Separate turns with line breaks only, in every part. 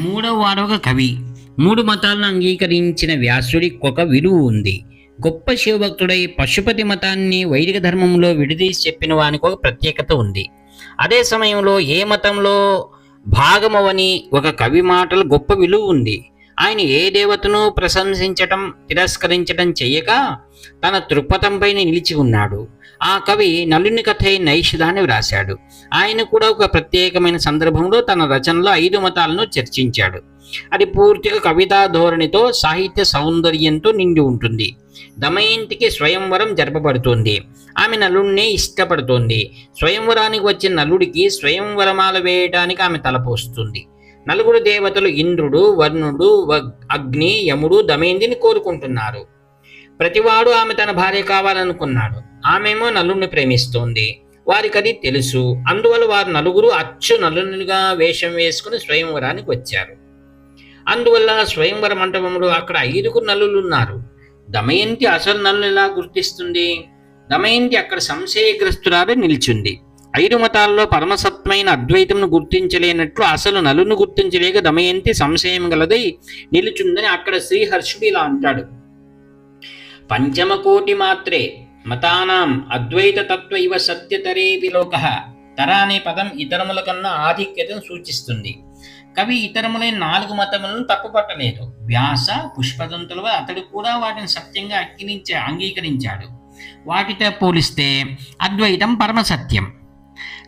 మూడవ వాడొక కవి. మూడు మతాలను అంగీకరించిన వ్యాసుడికి ఒక విలువ ఉంది. గొప్ప శివభక్తుడై పశుపతి మతాన్ని వైదిక ధర్మంలో విడదీసి చెప్పిన వానికి ఒక ప్రత్యేకత ఉంది. అదే సమయంలో ఏ మతంలో భాగమవని ఒక కవి మాటలు గొప్ప విలువ ఉంది. ఆయన ఏ దేవతను ప్రశంసించటం తిరస్కరించటం చెయ్యక తన దృక్పథంపైన నిలిచి ఉన్నాడు. ఆ కవి నలుని కథ నైషధాన్ని వ్రాశాడు. ఆయన కూడా ఒక ప్రత్యేకమైన సందర్భంలో తన రచనలో ఐదు మతాలను చర్చించాడు. అది పూర్తిగా కవితా ధోరణితో సాహిత్య సౌందర్యంతో నిండి ఉంటుంది. దమయంతికి స్వయంవరం జరపబడుతుంది. ఆమె నలుడినే ఇష్టపడుతోంది. స్వయంవరానికి వచ్చిన నలుడికి స్వయంవరమాల వేయడానికి ఆమె తలపోస్తుంది. నలుగురు దేవతలు ఇంద్రుడు వర్ణుడు అగ్ని యముడు దమయంతిని కోరుకుంటున్నారు. ప్రతివాడు ఆమె తన భార్య కావాలనుకున్నాడు. ఆమెమో నలుడిని ప్రేమిస్తోంది. వారికి అది తెలుసు. అందువల్ల వారు నలుగురు అచ్చు నలునిగా వేషం వేసుకుని స్వయంవరానికి వచ్చారు. అందువల్ల స్వయంవర మంటపంలో అక్కడ ఐదుగురు నలులు ఉన్నారు దమయంతి అసలు నల్లు ఎలా గుర్తిస్తుంది? దమయంతి అక్కడ సంశయగ్రస్తురాలు నిలిచింది. ఐదు మతాల్లో పరమసత్మైన అద్వైతంను గుర్తించలేనట్లు అసలు నలును గుర్తించలేక దమయంతి సంశయం గలదై నిలుచుందని అక్కడ శ్రీహర్షుడు ఇలా అంటాడు. పంచమకోటి మాత్రే మతానాం అద్వైత తత్వ ఇవ సత్యతరే లోక తర అనే పదం ఇతరముల కన్నా ఆధిక్యతను సూచిస్తుంది. కవి ఇతరములైన నాలుగు మతములను తప్పుపట్టలేదు. వ్యాస పుష్పదంతుల అతడు కూడా వాటిని సత్యంగా అక్కినించే అంగీకరించాడు. వాటితో పోలిస్తే అద్వైతం పరమ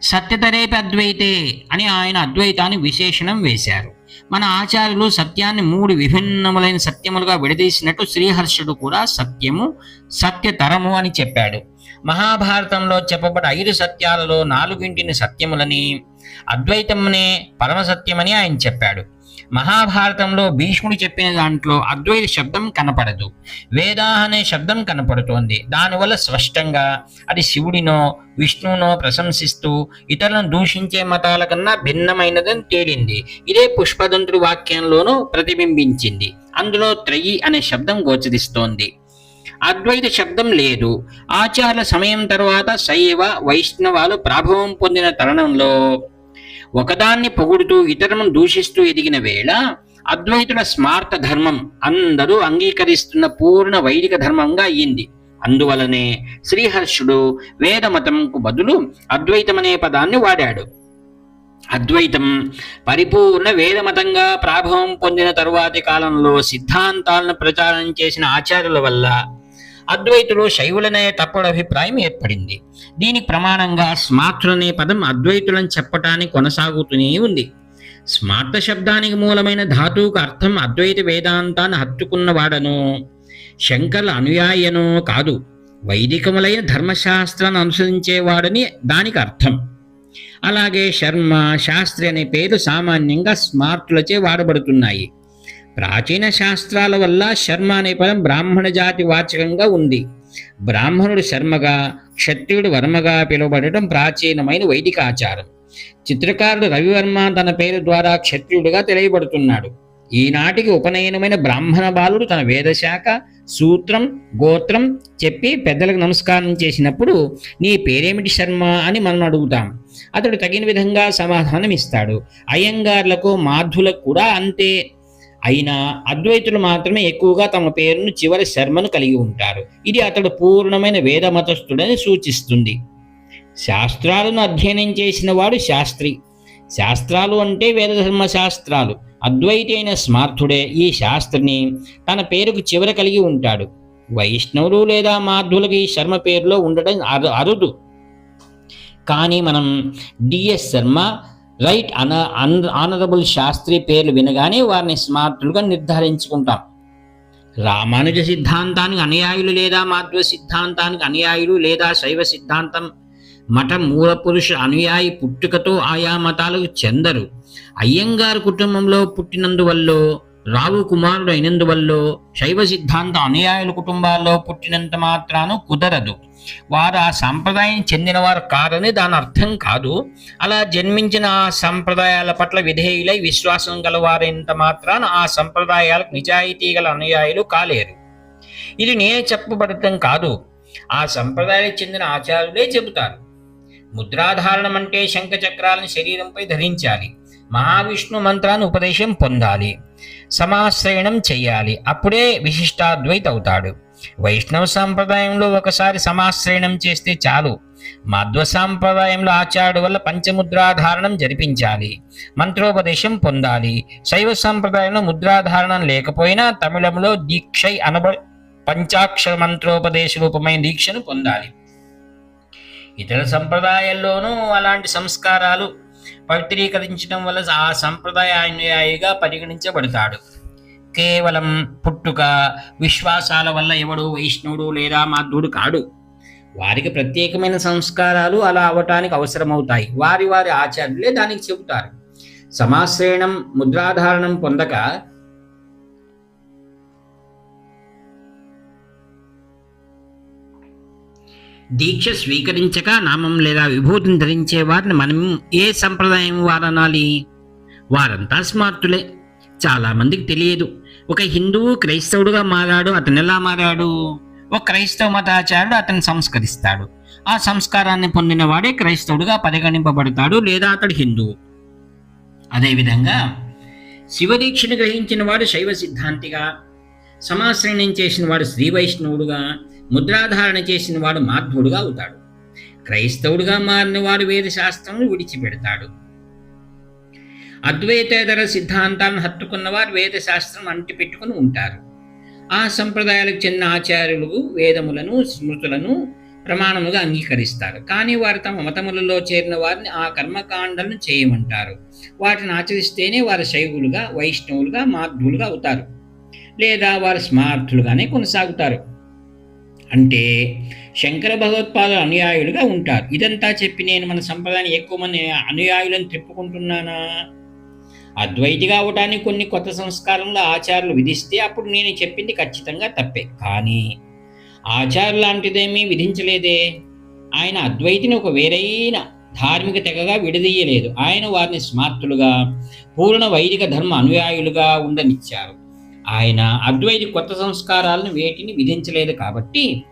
సత్యతరేపి అద్వైతే అని ఆయన అద్వైతాన్ని విశేషణం వేశారు. మన ఆచార్యులు సత్యాన్ని మూడు విభిన్నములైన సత్యములుగా విడదీసినట్టు శ్రీహర్షుడు కూడా సత్యము సత్యతరము అని చెప్పాడు. మహాభారతంలో చెప్పబడ్డ ఐదు సత్యాలలో నాలుగింటిని సత్యములని అద్వైతమునే పరమసత్యమని ఆయన చెప్పాడు. మహాభారతంలో భీష్ముడు చెప్పిన దాంట్లో అద్వైత శబ్దం కనపడదు. వేదా అనే శబ్దం కనపడుతోంది. దానివల్ల స్పష్టంగా అది శివుడినో విష్ణువునో ప్రశంసిస్తూ ఇతరులను దూషించే మతాల కన్నా భిన్నమైనదని తేలింది. ఇదే పుష్పదంతుడి వాక్యంలోనూ ప్రతిబింబించింది. అందులో త్రయి అనే శబ్దం గోచరిస్తోంది. అద్వైత శబ్దం లేదు. ఆచార్య సమయం తర్వాత శైవ వైష్ణవాలు ప్రాభవం పొందిన తరుణంలో ఒకదాన్ని పొగుడుతూ ఇతరులను దూషిస్తూ ఎదిగిన వేళ అద్వైతుల స్మార్త ధర్మం అందరూ అంగీకరిస్తున్న పూర్ణ వైదిక ధర్మంగా అయ్యింది. అందువలనే శ్రీహర్షుడు వేదమతంకు బదులు అద్వైతం అనే పదాన్ని వాడాడు. అద్వైతం పరిపూర్ణ వేదమతంగా ప్రాభవం పొందిన తరువాతి కాలంలో సిద్ధాంతాలను ప్రచారం చేసిన ఆచార్యుల వల్ల అద్వైతులు శైవులనే తప్పుడు అభిప్రాయం ఏర్పడింది. దీనికి ప్రమాణంగా స్మార్తులనే పదం అద్వైతులను చెప్పటానికి కొనసాగుతూనే ఉంది. స్మార్త శబ్దానికి మూలమైన ధాతువుకు అర్థం అద్వైత వేదాంతాన్ని హత్తుకున్నవాడను శంకర్ల అనుయాయనో కాదు. వైదికములైన ధర్మశాస్త్రాన్ని అనుసరించేవాడని దానికి అర్థం. అలాగే శర్మ శాస్త్రి అనే పేరు సామాన్యంగా స్మార్తులచే వాడబడుతున్నాయి. ప్రాచీన శాస్త్రాల వల్ల శర్మ అనే పదం బ్రాహ్మణ జాతి వాచకంగా ఉంది. బ్రాహ్మణుడు శర్మగా క్షత్రియుడు వర్మగా పిలువబడటం ప్రాచీనమైన వైదిక ఆచారం. చిత్రకారుడు రవివర్మ తన పేరు ద్వారా క్షత్రియుడిగా తెలియబడుతున్నాడు. ఈనాటికి ఉపనయనమైన బ్రాహ్మణ బాలుడు తన వేదశాఖ సూత్రం గోత్రం చెప్పి పెద్దలకు నమస్కారం చేసినప్పుడు నీ పేరేమిటి శర్మ? అని మనం అడుగుతాం. అతడు తగిన విధంగా సమాధానం ఇస్తాడు. అయ్యంగార్లకు మాధులకు కూడా అంతే. అయినా అద్వైతులు మాత్రమే ఎక్కువగా తమ పేరును చివరి శర్మను కలిగి ఉంటారు. ఇది అతడు పూర్ణమైన వేద మతస్థుడని సూచిస్తుంది. శాస్త్రాలను అధ్యయనం చేసిన వాడు శాస్త్రి. శాస్త్రాలు అంటే వేదధర్మ శాస్త్రాలు అద్వైతి అయిన స్మార్థుడే ఈ శాస్త్రిని తన పేరుకు చివర కలిగి ఉంటాడు. వైష్ణవులు లేదా మాధ్వులకు ఈ శర్మ పేరులో ఉండడం అరు అరుదు. కానీ మనం డిఎస్ శర్మ రైట్ అన ఆనరబుల్ శాస్త్రి పేర్లు వినగానే వారిని స్మార్తులుగా నిర్ధారించుకుంటాం. రామానుజ సిద్ధాంతానికి అనుయాయులు లేదా మాధ్వ సిద్ధాంతానికి అనుయాయులు లేదా శైవ సిద్ధాంతం మఠ మూల పురుష అనుయాయి పుట్టుకతో ఆయా మతాలకు చెందరు. అయ్యంగారు కుటుంబంలో పుట్టినందువల్ల రావు కుమారుడు అయినందువల్ల శైవ సిద్ధాంత అనుయాయుల కుటుంబాల్లో పుట్టినంత మాత్రాను కుదరదు. వారు ఆ సంప్రదాయం చెందినవారు కారని దాని అర్థం కాదు. అలా జన్మించిన ఆ సంప్రదాయాల పట్ల విధేయులై విశ్వాసం గలవారైనంత మాత్రాన ఆ సంప్రదాయాలకు నిజాయితీ గల అనుయాయులు కాలేరు. ఇది నేనే చెప్పబడటం కాదు. ఆ సంప్రదాయాలకు చెందిన ఆచార్యులే చెబుతారు. ముద్రాధారణం అంటే శంఖ చక్రాలను శరీరంపై ధరించాలి. మహావిష్ణు మంత్రాన్ని ఉపదేశం పొందాలి. సమాశ్రయణం చేయాలి అప్పుడే విశిష్టాద్వైత అవుతాడు వైష్ణవ సాంప్రదాయంలో ఒకసారి సమాశ్రయణం చేస్తే చాలు. మధ్వ సాంప్రదాయంలో ఆచార్యుడు వల్ల పంచముద్రాధారణం జరిపించాలి. మంత్రోపదేశం పొందాలి. శైవ సాంప్రదాయంలో ముద్రాధారణం లేకపోయినా తమిళంలో దీక్షై అనబ పంచాక్షర మంత్రోపదేశ రూపమైన దీక్షను పొందాలి. ఇతర సంప్రదాయాల్లోనూ అలాంటి సంస్కారాలు పవిత్రీకరించడం వల్ల ఆ సంప్రదాయ అనుయాయిగా పరిగణించబడతాడు. కేవలం పుట్టుక విశ్వాసాల వల్ల ఎవడు వైష్ణవుడు లేదా మాధుడు కాడు. వారికి ప్రత్యేకమైన సంస్కారాలు అలా అవటానికి అవసరమవుతాయి. వారి వారి ఆచార్యులే దానికి చెబుతారు. సమాశ్రయణం ముద్రాధారణం పొందక దీక్ష స్వీకరించక నామం లేదా విభూతిని ధరించే వారిని మనం ఏ సంప్రదాయం వారనాలి? వారంతా స్మార్తులే. చాలామందికి తెలియదు. ఒక హిందువు క్రైస్తవుడుగా మారాడు అతను ఎలా మారాడు? ఒక క్రైస్తవ మతాచారుడు అతను సంస్కరిస్తాడు. ఆ సంస్కారాన్ని పొందిన వాడే క్రైస్తవుడుగా పరిగణింపబడతాడు లేదా అతడు హిందువు అదేవిధంగా శివదీక్షను గ్రహించిన వాడు శైవ సిద్ధాంతిగా సమాశ్రయణం చేసిన వాడు శ్రీ వైష్ణవుడుగా ముద్రాధారణ చేసిన వాడు మాధ్వుడుగా అవుతాడు. క్రైస్తవుడుగా మారిన వాడు వేద విడిచిపెడతాడు. అద్వైతేతర సిద్ధాంతాలను హత్తుకున్న వారు వేద శాస్త్రం అంటిపెట్టుకుని ఉంటారు. ఆ సంప్రదాయాలకు చెందిన ఆచార్యులు వేదములను స్మృతులను ప్రమాణముగా అంగీకరిస్తారు. కానీ వారు తమ మతములలో చేరిన వారిని ఆ కర్మకాండలను చేయమంటారు. వాటిని ఆచరిస్తేనే వారు శైవులుగా వైష్ణవులుగా మాధ్వులుగా అవుతారు. లేదా వారు స్మార్థులుగానే కొనసాగుతారు. అంటే శంకర భగవత్పాదుల అనుయాయులుగా ఉంటారు. ఇదంతా చెప్పి నేను మన సంప్రదాయాన్ని ఎక్కువ మంది అనుయాయులను తిప్పుకుంటున్నానా? అద్వైతిగా అవటానికి కొన్ని కొత్త సంస్కారంలో ఆచారాలు విధిస్తే అప్పుడు నేను చెప్పింది ఖచ్చితంగా తప్పే. కానీ ఆచారం లాంటిదేమీ విధించలేదే. ఆయన అద్వైతిని ఒక వేరైన ధార్మిక తెగగా విడదీయలేదు. ఆయన వారిని స్మార్తులుగా పూర్ణ వైదిక ధర్మ అనుయాయులుగా ఉండనిచ్చారు. ఆయన అద్వైతి కొత్త సంస్కారాలను వేటిని విధించలేదు కాబట్టి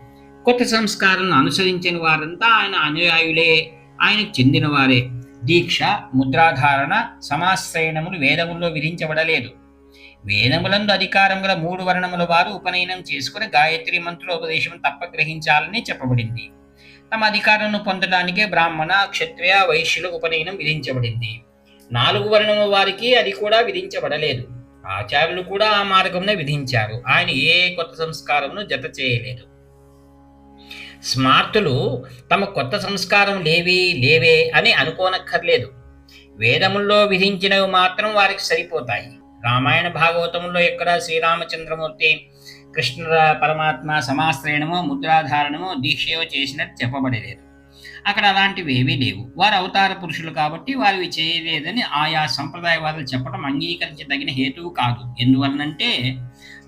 కొత్త సంస్కారాలను అనుసరించిన వారంతా ఆయన అనుయాయులే ఆయనకు చెందినవారే. దీక్ష ముద్రాధారణ సమాశ్రయణములు వేదముల్లో విధించబడలేదు. వేదములందు అధికారం గల మూడు వర్ణముల వారు ఉపనయనం చేసుకుని గాయత్రి మంత్రోపదేశం తప్ప గ్రహించాలని చెప్పబడింది. తమ అధికారాన్ని పొందడానికే బ్రాహ్మణ క్షత్రియ వైశ్యుల ఉపనయనం విధించబడింది. నాలుగు వర్ణముల వారికి అది కూడా విధించబడలేదు. ఆచార్యులు కూడా ఆ మార్గంలో విధించారు. ఆయన ఏ కొత్త సంస్కారమును జత చేయలేదు. స్మార్తులు తమ కొత్త సంస్కారం లేవి లేవే అని అనుకోనక్కర్లేదు. వేదముల్లో విధించినవి మాత్రం వారికి సరిపోతాయి. రామాయణ భాగవతంలో ఎక్కడ శ్రీరామచంద్రమూర్తి కృష్ణ పరమాత్మ సమాశ్రయణమో ముద్రాధారణమో దీక్షయో చేసినట్టు చెప్పబడలేదు. అక్కడ అలాంటివి ఏమీ లేవు. వారు అవతార పురుషులు కాబట్టి వారు చేయలేదని ఆయా సంప్రదాయవాదులు చెప్పడం అంగీకరించదగిన హేతువు కాదు. ఎందువలనంటే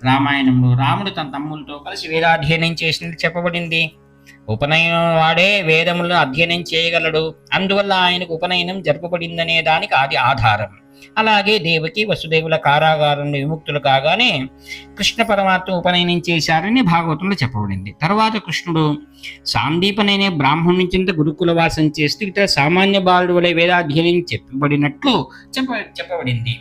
రామాయణంలో రాముడు తన తమ్ములతో కలిసి వేదాధ్యయనం చేసినట్టు చెప్పబడింది. ఉపనయనం వాడే వేదములను అధ్యయనం చేయగలడు. అందువల్ల ఆయనకు ఉపనయనం జరపబడిందనే దానికి అది ఆధారం. అలాగే దేవకి వసుదేవుల కారాగారంలో విముక్తులు కాగానే కృష్ణ పరమాత్మ ఉపనయనం చేశారని భాగవతంలో చెప్పబడింది. తర్వాత కృష్ణుడు సాందీపనైనే బ్రాహ్మణుని చింత గురుకుల వాసం చేస్తూ ఇతర సామాన్య బాలుడు వలె వేదాధ్యయనం చెప్పబడినట్లు చెప్ప చెప్పబడింది.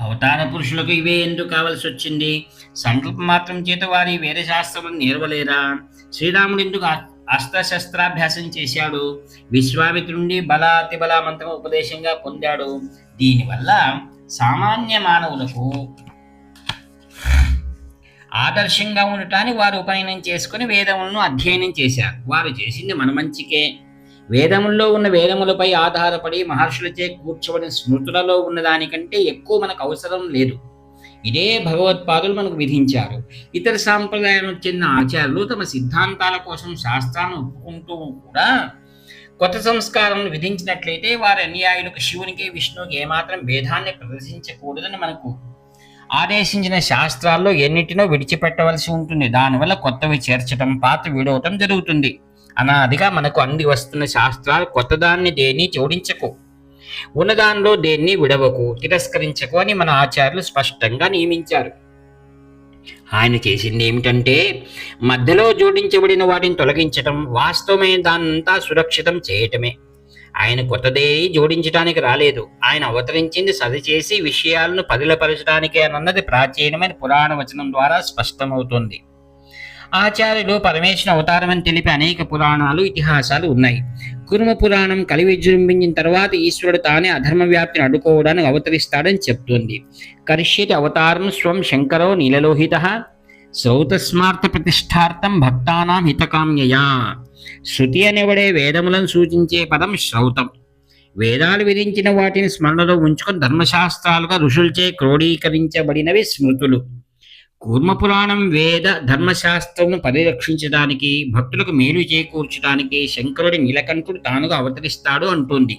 అవతార పురుషులకు ఇవే ఎందుకు కావలసి వచ్చింది. సంకల్ప మాత్రం చేత వారి వేద శాస్త్రములు నేర్వలేరా? శ్రీరాముడు ఎందుకు అస్త్రశస్త్రాభ్యాసం చేశాడు? విశ్వామిత్రుండి బల అతిబల మంత్రం ఉపదేశంగా పొందాడు. దీనివల్ల సామాన్య మానవులకు ఆదర్శంగా ఉండటానికి వారు ఉపనయనం చేసుకుని వేదములను అధ్యయనం చేశారు. వారు చేసింది మన మంచికే. వేదముల్లో ఉన్న వేదములపై ఆధారపడి మహర్షులచే కూర్చోబడిన స్మృతులలో ఉన్న దానికంటే ఎక్కువ మనకు అవసరం లేదు. ఇదే భగవత్పాదులు మనకు విధించారు. ఇతర సాంప్రదాయాలకు చెందిన ఆచార్యులు తమ సిద్ధాంతాల కోసం శాస్త్రాన్ని ఒప్పుకుంటూ కూడా కొత్త సంస్కారం విధించినట్లయితే వారి అన్యాయులకు శివునికి విష్ణువుకి ఏమాత్రం భేదాన్ని ప్రదర్శించకూడదని మనకు ఆదేశించిన శాస్త్రాల్లో ఎన్నిటినో విడిచిపెట్టవలసి ఉంటుంది. దానివల్ల కొత్తవి చేర్చడం పాత విడవటం జరుగుతుంది. అనాదిగా మనకు అంది వస్తున్న శాస్త్రాలు కొత్తదాన్ని దేన్ని జోడించకు ఉన్నదానిలో దేన్ని విడవకు తిరస్కరించకు అని మన ఆచార్యులు స్పష్టంగా నియమించారు. ఆయన చేసింది ఏమిటంటే మధ్యలో జోడించబడిన వాటిని తొలగించటం వాస్తవమైన దాన్నంతా సురక్షితం చేయటమే. ఆయన కొత్తదే జోడించడానికి రాలేదు. ఆయన అవతరించింది సరిచేసి విషయాలను పదిలపరచడానికే అన్నది ప్రాచీనమైన పురాణ వచనం ద్వారా స్పష్టమవుతుంది. ఆచార్యులు పరమేశ్వర అవతారమని తెలిపే అనేక పురాణాలు ఇతిహాసాలు ఉన్నాయి. కురుమ పురాణం కలి విజృంభించిన తర్వాత ఈశ్వరుడు తానే అధర్మ వ్యాప్తిని అడ్డుకోవడానికి అవతరిస్తాడని చెప్తుంది. కరిష్యతి అవతారం స్వం శంకరో నీలలోహిత శ్రౌతస్మార్థ ప్రతిష్టార్థం భక్తానాం హితకామ్యయా. శృతి అనేవడే వేదములను సూచించే పదం శ్రౌతం. వేదాలు విధించిన వాటిని స్మరణలో ఉంచుకొని ధర్మశాస్త్రాలుగా ఋషులచే క్రోడీకరించబడినవి స్మృతులు. కూర్మ పురాణం వేద ధర్మశాస్త్రమును పరిరక్షించడానికి భక్తులకు మేలు చేకూర్చడానికి శంకరుడి నీలకంఠుడు తానుగా అవతరిస్తాడు అంటుంది.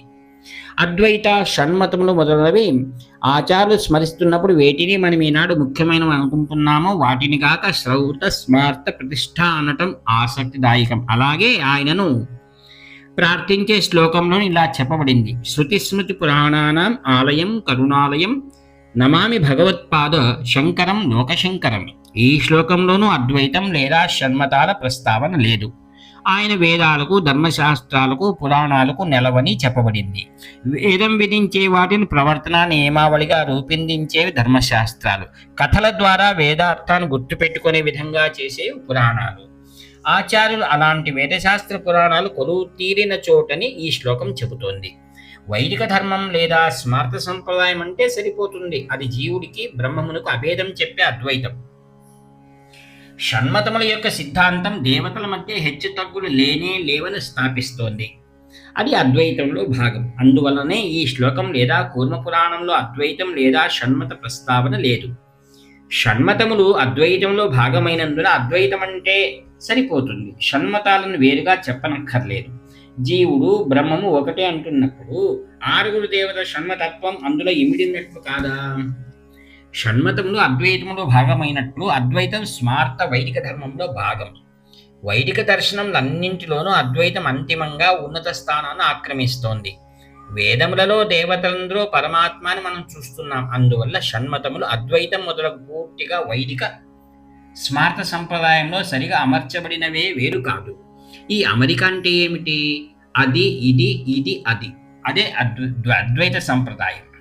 అద్వైత షణ్మతములు మొదలవి ఆచారాలు స్మరిస్తున్నప్పుడు వేటిని మనం ఈనాడు ముఖ్యమైన అనుకుంటున్నామో వాటిని కాక శ్రౌత స్మార్త ప్రతిష్ట అనటం ఆసక్తిదాయకం. అలాగే ఆయనను ప్రార్థించే శ్లోకంలో ఇలా చెప్పబడింది. శృతి స్మృతి పురాణానం ఆలయం కరుణాలయం నమామి భగవత్పాద శంకరం లోకశంకరం. ఈ శ్లోకంలోనూ అద్వైతం లేదా షణ్మతాల ప్రస్తావన లేదు. ఆయన వేదాలకు ధర్మశాస్త్రాలకు పురాణాలకు నెలవని చెప్పబడింది. వేదం విధించే వాటిని ప్రవర్తన నియమావళిగా రూపొందించేవి ధర్మశాస్త్రాలు. కథల ద్వారా వేదార్థాన్ని గుర్తుపెట్టుకునే విధంగా చేసేవి పురాణాలు. ఆచార్యులు అలాంటి వేదశాస్త్ర పురాణాలు కొలువు తీరిన చోటని ఈ శ్లోకం చెబుతోంది. వైదిక ధర్మం లేదా స్మార్త సంప్రదాయం అంటే సరిపోతుంది. అది జీవుడికి బ్రహ్మమునకు అభేదం చెప్పే అద్వైతం. షణ్మతముల యొక్క సిద్ధాంతం దేవతల మధ్య హెచ్చు తగ్గులు లేనే లేవని స్థాపిస్తోంది. అది అద్వైతంలో భాగం. అందువలనే ఈ శ్లోకం లేదా కూర్మ పురాణంలో అద్వైతం లేదా షణ్మత ప్రస్తావన లేదు. షణ్మతములు అద్వైతంలో భాగమైనందున అద్వైతం అంటే సరిపోతుంది. షణ్మతాలను వేరుగా చెప్పనక్కర్లేదు. జీవుడు బ్రహ్మము ఒకటే అంటున్నప్పుడు ఆరుగురు దేవత షణ్మతత్వం అందులో ఇమిడినట్లు కాదా? షణ్మతములు అద్వైతములో భాగమైనట్లు అద్వైతం స్మార్త వైదిక ధర్మంలో భాగం. వైదిక దర్శనములన్నింటిలోనూ అద్వైతం అంతిమంగా ఉన్నత స్థానాన్ని ఆక్రమిస్తోంది. వేదములలో దేవతలందరూ పరమాత్మాని మనం చూస్తున్నాం. అందువల్ల షణ్మతములు అద్వైతం మొదలగు పూర్తిగా వైదిక స్మార్త సంప్రదాయంలో సరిగా అమర్చబడినవే వేరు కాదు. ఈ అమరిక అంటే ఏమిటి? అది ఇది ఇది అది. అదే అద్వ అద్వైత సంప్రదాయం.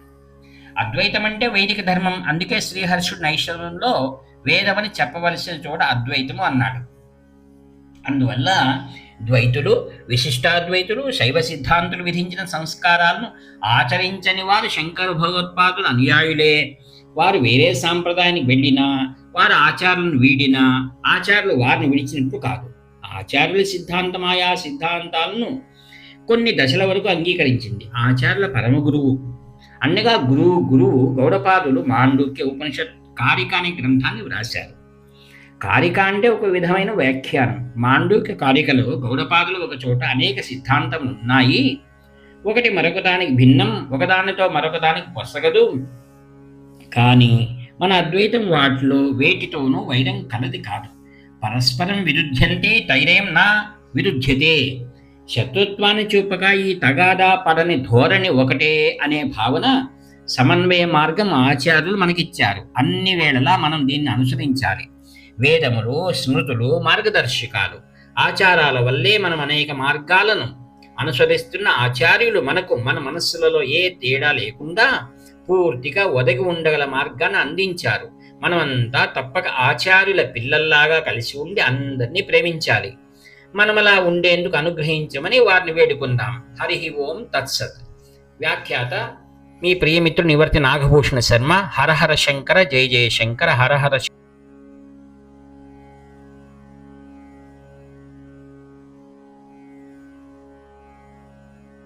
అద్వైతం అంటే వైదిక ధర్మం. అందుకే శ్రీహర్షుడు నైశ్వరంలో వేదమని చెప్పవలసిన చోట అద్వైతము అన్నాడు. అందువల్ల ద్వైతులు విశిష్టాద్వైతులు శైవ సిద్ధాంతులు విధించిన సంస్కారాలను ఆచరించని వారు శంకర భగవత్పాదుల అనుయాయులే. వారు వేరే సాంప్రదాయానికి వెళ్ళినా వారు ఆచారాలను వీడినా ఆచార్యులు వారిని విడిచినట్లు కాదు. ఆచార్యుల సిద్ధాంతమాయా సిద్ధాంతాలను కొన్ని దశల వరకు అంగీకరించింది. ఆచార్యుల పరమ గురువు అన్నగా గురువు గురువు గౌడపాదులు మాండూక్య ఉపనిషత్ కారిక అనే గ్రంథాన్ని వ్రాశారు. కారిక అంటే ఒక విధమైన వ్యాఖ్యానం. మాండూక్య కారికలో గౌడపాదులు ఒక చోట అనేక సిద్ధాంతములు ఉన్నాయి. ఒకటి మరొకదానికి భిన్నం ఒకదానితో మరొకదానికి పొసగదు. కానీ మన అద్వైతం వాటిలో వేటితోనూ వైరం కలది కాదు. పరస్పరం విరుధ్యంతే తైరేం నా విరుధ్యతే. శత్రుత్వాన్ని చూపగా ఈ తగాదా పడని ధోరణి ఒకటే అనే భావన సమన్వయ మార్గం ఆచార్యులు మనకిచ్చారు. అన్ని వేళలా మనం దీన్ని అనుసరించాలి. వేదములు స్మృతులు మార్గదర్శకాలు ఆచారాల వల్లే మనం అనేక మార్గాలను అనుసరిస్తున్న ఆచార్యులు మనకు మన మనస్సులలో ఏ తేడా లేకుండా పూర్తిగా ఒదగి ఉండగల మార్గాన్ని అందించారు. మనమంతా తప్పక ఆచార్యుల పిల్లల్లాగా కలిసి ఉండి అందరినీ ప్రేమించాలి. మనమలా అలా ఉండేందుకు అనుగ్రహించమని వారిని వేడుకుందాం. హరి ఓం తత్సత్. వ్యాఖ్యాత మీ ప్రియమిత్రుడు నివర్తి నాగభూషణ శర్మ. హరహర శంకర జయ జయ శంకర హరహర శంకర